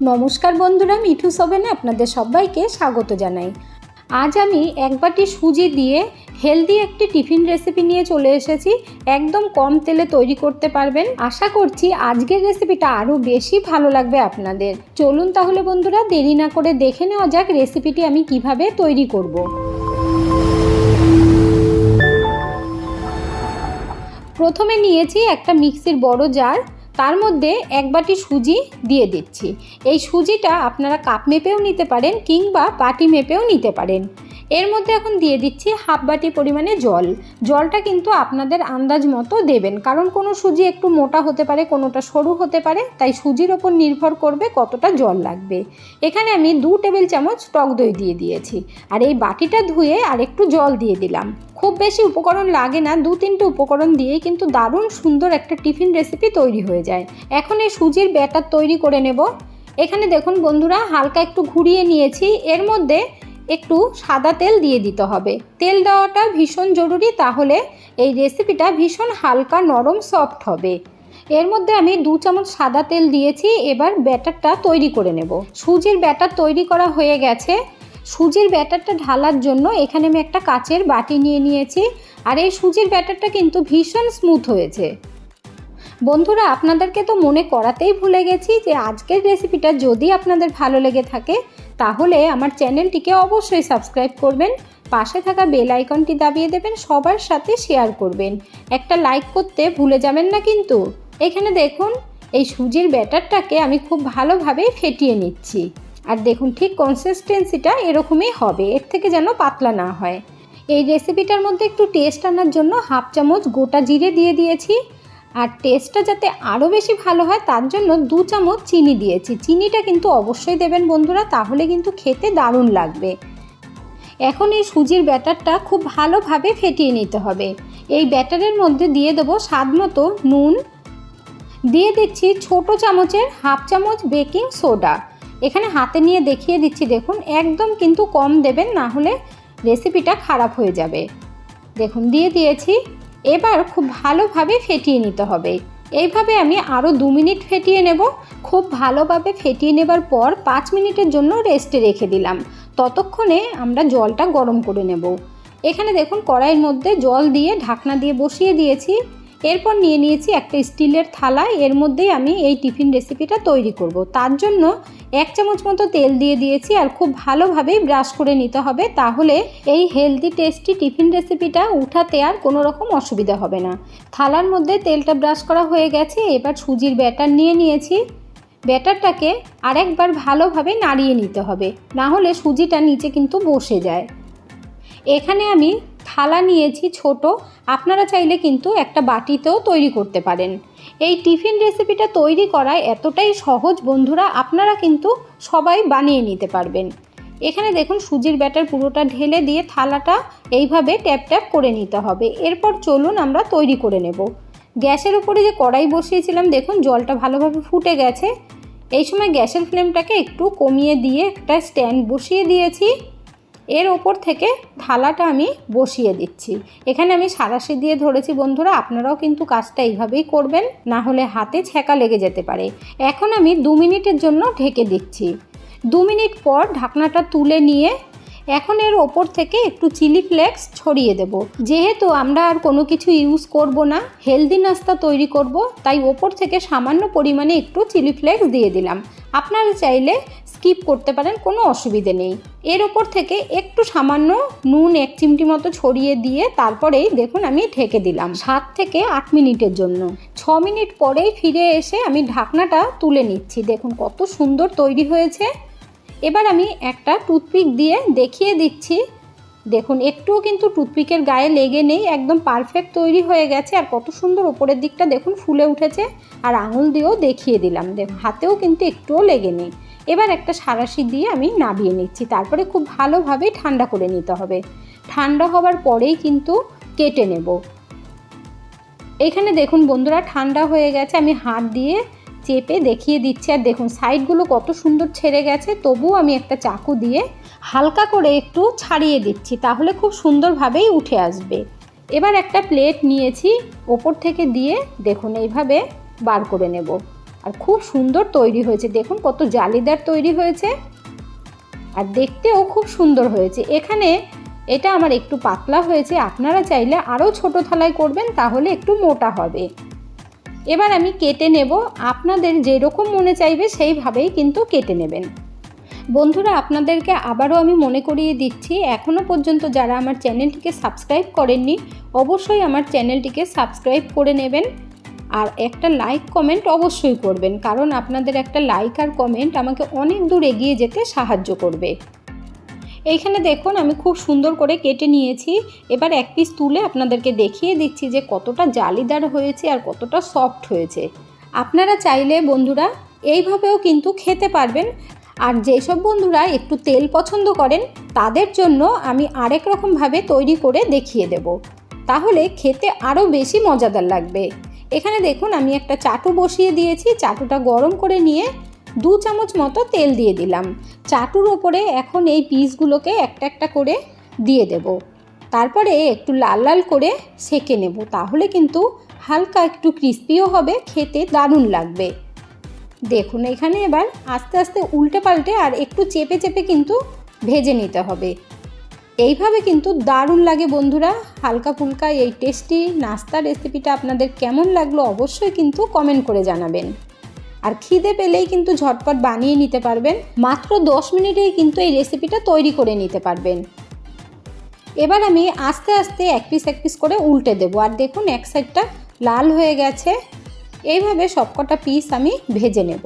নমস্কার বন্ধুরা, মিঠু সবেনে আপনাদের সবাইকে স্বাগত জানাই। আজ আমি এক বাটি সুজি দিয়ে হেলদি একটি টিফিন রেসিপি নিয়ে চলে এসেছি। একদম কম তেলে তৈরি করতে পারবেন। আশা করছি আজকের রেসিপিটা আরও বেশি ভালো লাগবে আপনাদের। চলুন তাহলে বন্ধুরা, দেরি না করে দেখে নেওয়া যাক রেসিপিটি আমি কীভাবে তৈরি করব। প্রথমে নিয়েছি একটা মিক্সির বড় জার তার মধ্যে এক বাটি সুজি দিয়ে দিচ্ছি। এই সুজিটা আপনারা কাপ মেপেও নিতে পারেন কিংবা বাটি মেপেও নিতে পারেন। এর মধ্যে এখন দিয়ে দিচ্ছি হাফ বাটি পরিমাণে জল। জলটা কিন্তু আপনাদের আন্দাজ মতো দেবেন। কারণ কোনো সুজি একটু মোটা হতে পারে, কোনোটা সরু হতে পারে, তাই সুজির ওপর নির্ভর করবে কতটা জল লাগবে। এখানে আমি দু টেবিল চামচ টক দই দিয়ে দিয়েছি। আর এই বাটিটা ধুয়ে আর একটু জল দিয়ে দিলাম। খুব বেশি উপকরণ লাগে না, দু তিনটে উপকরণ দিয়েই কিন্তু দারুণ সুন্দর একটা টিফিন রেসিপি তৈরি হয়ে যায়। এখন এই সুজির ব্যাটার তৈরি করে নেব। এখানে দেখুন বন্ধুরা, হালকা একটু ঘুরিয়ে নিয়েছি। এর মধ্যে একটু সাদা তেল দিয়ে দিতে হবে। তেল দেওয়াটা ভীষণ জরুরি, তাহলে এই রেসিপিটা ভীষণ হালকা নরম সফট হবে। এর মধ্যে আমি দু চামচ সাদা তেল দিয়েছি, এবার ব্যাটারটা তৈরি করে নেব। সুজির ব্যাটার তৈরি করা হয়ে গেছে। সুজির ব্যাটারটা ঢালার জন্য এখানে আমি একটা কাচের বাটি নিয়ে নিয়েছি, আর এই সুজির ব্যাটারটা কিন্তু ভীষণ স্মুথ হয়েছে। বন্ধুরা, আপনাদেরকে তো মনে করাতেই ভুলে গেছি যে আজকের রেসিপিটা যদি আপনাদের ভালো লেগে থাকে তাহলে আমার চ্যানেলটিকে অবশ্যই সাবস্ক্রাইব করবেন, পাশে থাকা বেল আইকনটি দাবিয়ে দেবেন, সবার সাথে শেয়ার করবেন। একটা লাইক করতে ভুলে যাবেন না কিন্তু। এখানে দেখুন, এই সুজির ব্যাটারটাকে আমি খুব ভালোভাবে ফেটিয়ে নিচ্ছি। আর দেখুন, ঠিক কনসিস্টেন্সিটা এরকমই হবে, এর থেকে যেন পাতলা না হয়। এই রেসিপিটার মধ্যে একটু টেস্ট আনার জন্য হাফ চামচ গোটা জিরে দিয়ে দিয়েছি। আর টেস্টটা যাতে আরও বেশি ভালো হয়, তার জন্য দু চামচ চিনি দিয়েছি। চিনিটা কিন্তু অবশ্যই দেবেন বন্ধুরা, তাহলে কিন্তু খেতে দারুণ লাগবে। এখন এই সুজির ব্যাটারটা খুব ভালোভাবে ফেটিয়ে নিতে হবে। এই ব্যাটারের মধ্যে দিয়ে দেবো স্বাদ মতো নুন। দিয়ে দিচ্ছি ছোট চামচের হাফ চামচ বেকিং সোডা। এখানে হাতে নিয়ে দেখিয়ে দিচ্ছি, দেখুন, একদম কিন্তু কম দেবেন, না হলে রেসিপিটা খারাপ হয়ে যাবে। দেখুন, দিয়ে দিয়েছি এবার খুব ভালোভাবে ফেটিয়ে নিতে হবে। এইভাবে আমি আরও দু মিনিট ফেটিয়ে নেব। খুব ভালোভাবে ফেটিয়ে নেবার পর পাঁচ মিনিটের জন্য রেস্টে রেখে দিলাম। ততক্ষণে আমরা জলটা গরম করে নেব। এখানে দেখুন কড়াইয়ের মধ্যে জল দিয়ে ঢাকনা দিয়ে বসিয়ে দিয়েছি। এরপর নিয়ে নিয়েছি একটা স্টিলের থালা। এর মধ্যেই আমি এই টিফিন রেসিপিটা তৈরি করব। তার জন্য এক চামচ মতো তেল দিয়ে দিয়েছি আর খুব ভালোভাবেই ব্রাশ করে নিতে হবে। তাহলে এই হেলদি টেস্টি টিফিন রেসিপিটা উঠাতে আর কোনো রকম অসুবিধা হবে না। থালার মধ্যে তেলটা ব্রাশ করা হয়ে গেছে। এবার সুজির ব্যাটার নিয়ে নিয়েছি। ব্যাটারটাকে আরেকবার ভালোভাবে নাড়িয়ে নিতে হবে। না হলে সুজিটা নিচে কিন্তু বসে যায়। এখানে আমি থালা নিয়েছি ছোট। আপনারা চাইলে কিন্তু একটা বাটিতেও তৈরি করতে পারেন। এই টিফিন রেসিপিটা তৈরি করায় এতটাই সহজ, বন্ধুরা, আপনারা কিন্তু সবাই বানিয়ে নিতে পারবেন। এখানে দেখুন, সুজির ব্যাটার পুরোটা ঢেলে দিয়ে থালাটা এইভাবে ট্যাপ ট্যাপ করে নিতে হবে। এরপর চলুন আমরা তৈরি করে নেব। গ্যাসের উপরে যে কড়াই বসিয়েছিলাম, দেখুন, জলটা ভালোভাবে ফুটে গেছে। এই সময় গ্যাসের ফ্লেমটাকে একটু কমিয়ে দিয়ে একটা স্ট্যান্ড বসিয়ে দিয়েছি। এর ওপর থেকে থালাটা আমি বসিয়ে দিচ্ছি। এখানে আমি সারাশি দিয়ে ধরেছি বন্ধুরা, আপনারাও কিন্তু কাজটা এইভাবেই করবেন, না হলে হাতে ছ্যাঁকা লেগে যেতে পারে। এখন আমি দু মিনিটের জন্য ঢেকে দিচ্ছি। দু মিনিট পর ঢাকনাটা তুলে নিয়ে এখন এর ওপর থেকে একটু চিলি ফ্লেক্স ছড়িয়ে দেব। যেহেতু আমরা আর কোনো কিছু ইউজ করব না, হেলদি নাস্তা তৈরি করব, তাই ওপর থেকে সামান্য পরিমাণে একটু চিলি ফ্লেক্স দিয়ে দিলাম। আপনারা চাইলে স্কিপ করতে পারেন, কোনো অসুবিধে নেই। এর ওপর থেকে একটু সামান্য নুন, এক চিমটি মতো ছড়িয়ে দিয়ে তারপরেই দেখুন আমি ঢেকে দিলাম সাত থেকে আট মিনিটের জন্য। ছ মিনিট পরেই ফিরে এসে আমি ঢাকনাটা তুলে নিচ্ছি। দেখুন কত সুন্দর তৈরি হয়েছে। এবার আমি একটা টুথপিক দিয়ে দেখিয়ে দিচ্ছি। দেখুন, একটুও কিন্তু টুথপিকের গায়ে লেগে নেই, একদম পারফেক্ট তৈরি হয়ে গেছে। আর কত সুন্দর ওপরের দিকটা দেখুন ফুলে উঠেছে। আর আঙুল দিয়েও দেখিয়ে দিলাম। দেখুন, হাতেও কিন্তু একটুও লেগে নেই। এবার একটা সারাশি দিয়ে আমি নাবিয়ে নিচ্ছি। তারপরে খুব ভালোভাবে ঠান্ডা করে নিতে হবে। ঠান্ডা হওয়ার পরেই কিন্তু কেটে নেব। এখানে দেখুন বন্ধুরা, ঠান্ডা হয়ে গেছে। আমি হাত দিয়ে চেপে দেখিয়ে দিচ্ছি। আর দেখুন, সাইডগুলো কত সুন্দর ছেড়ে গেছে। তবুও আমি একটা চাকু দিয়ে হালকা করে একটু ছাড়িয়ে দিচ্ছি। তাহলে খুব সুন্দরভাবেই উঠে আসবে। এবার একটা প্লেট নিয়েছি। ওপর থেকে দিয়ে দেখুন, এইভাবে বার করে নেব। আর খুব সুন্দর তৈরি হয়েছে। দেখুন কত জালিদার তৈরি হয়েছে। আর দেখতেও খুব সুন্দর হয়েছে। এখানে এটা আমার একটু পাতলা হয়েছে। আপনারা চাইলে আরও ছোট থালায় করবেন, তাহলে একটু মোটা হবে। এবার আমি কেটে নেব। আপনাদের যেরকম মনে চাইবে সেইভাবেই কিন্তু কেটে নেবেন। বন্ধুরা, আপনাদেরকে আবারও আমি মনে করিয়ে দিচ্ছি এখনও পর্যন্ত যারা আমার চ্যানেলটিকে সাবস্ক্রাইব করেননি, অবশ্যই আমার চ্যানেলটিকে সাবস্ক্রাইব করে নেবেন। আর একটা লাইক কমেন্ট অবশ্যই করবেন, কারণ আপনাদের একটা লাইক আর কমেন্ট আমাকে অনেক দূর এগিয়ে যেতে সাহায্য করবে। এইখানে দেখুন, আমি খুব সুন্দর করে কেটে নিয়েছি। এবার এক পিস তুলে আপনাদেরকে দেখিয়ে দিচ্ছি যে কতটা জালিদার হয়েছে আর কতটা সফট হয়েছে। আপনারা চাইলে বন্ধুরা এইভাবেও কিন্তু খেতে পারবেন। আর যেসব বন্ধুরা একটু তেল পছন্দ করেন, তাদের জন্য আমি আরেক রকমভাবে তৈরি করে দেখিয়ে দেব। তাহলে খেতে আরও বেশি মজাদার লাগবে। এখানে দেখুন, আমি একটা চাটু বসিয়ে দিয়েছি। চাটুটা গরম করে নিয়ে দু চামচ মতো তেল দিয়ে দিলাম। চাটুর ওপরে এখন এই পিসগুলোকে একটা একটা করে দিয়ে দেব। তারপরে একটু লাল লাল করে সেকে নেব। তাহলে কিন্তু হালকা একটু ক্রিস্পিও হবে, খেতে দারুণ লাগবে। দেখুন, এখানে এবার আস্তে আস্তে উল্টে পাল্টে আর একটু চেপে চেপে কিন্তু ভেজে নিতে হবে। এইভাবে কিন্তু দারুণ লাগে বন্ধুরা। হালকা ফুলকা এই টেস্টি নাস্তা রেসিপিটা আপনাদের কেমন লাগল অবশ্যই কিন্তু কমেন্ট করে জানাবেন। আর খিদে পেলেই কিন্তু ঝটপট বানিয়ে নিতে পারবেন। মাত্র দশ মিনিটেই কিন্তু এই রেসিপিটা তৈরি করে নিতে পারবেন। এবার আমি আস্তে আস্তে এক পিস এক পিস করে উল্টে দেবো। আর দেখুন, এক সাইডটা লাল হয়ে গেছে। এইভাবে সবকটা পিস আমি ভেজে নেব।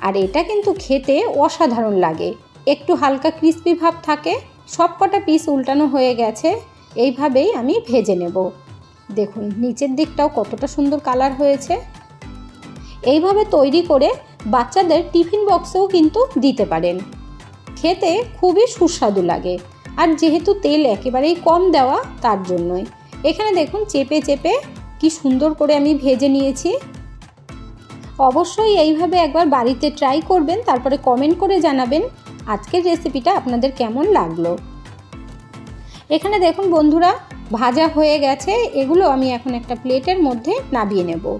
আর এটা কিন্তু খেতে অসাধারণ লাগে। একটু হালকা ক্রিস্পি ভাব থাকে। সবকটা পিস উল্টানো হয়ে গেছে, এইভাবেই আমি ভেজে নেব। দেখুন, নিচের দিকটাও কতটা সুন্দর কালার হয়েছে। এইভাবে তৈরি করে বাচ্চাদের টিফিন বক্সেও কিন্তু দিতে পারেন। খেতে খুবই সুস্বাদু লাগে। আর যেহেতু তেল একেবারেই কম দেওয়া, তার জন্যই। এখানে দেখুন, চেপে চেপে কি সুন্দর করে আমি ভেজে নিয়েছি। অবশ্যই এইভাবে একবার বাড়িতে ট্রাই করবেন, তারপরে কমেন্ট করে জানাবেন আজকের রেসিপিটা আপনাদের কেমন লাগল? এখানে দেখুন বন্ধুরা, ভাজা হয়ে গেছে। এগুলো আমি এখন একটা প্লেটের মধ্যে নাবিয়ে নেব।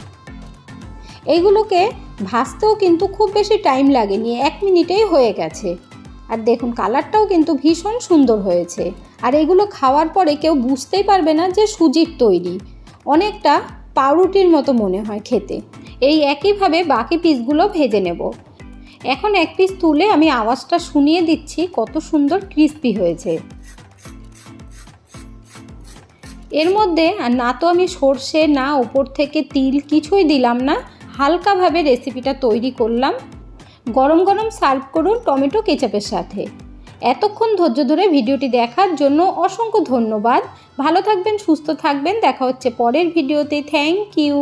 এইগুলোকে ভাজতেও কিন্তু খুব বেশি টাইম লাগেনি, এক মিনিটেই হয়ে গেছে। আর দেখুন কালারটাও কিন্তু ভীষণ সুন্দর হয়েছে। আর এগুলো খাওয়ার পরে কেউ বুঝতেই পারবে না যে সুজির তৈরি। অনেকটা পাউরুটির মতো মনে হয় খেতে। এই একইভাবে বাকি পিসগুলো ভেজে নেব। এখন এক পিস তুলে আমি আওয়াজটা শুনিয়ে দিচ্ছি কত সুন্দর ক্রিস্পি হয়েছে। এর মধ্যে না তো আমি সর্ষে, না ওপর থেকে তিল, কিছুই দিলাম না। হালকাভাবে রেসিপিটা তৈরি করলাম। গরম গরম সার্ভ করুন টমেটো কেচাপের সাথে। এতক্ষণ ধৈর্য ধরে ভিডিওটি দেখার জন্য অসংখ্য ধন্যবাদ। ভালো থাকবেন, সুস্থ থাকবেন। দেখা হচ্ছে পরের ভিডিওতে। Thank you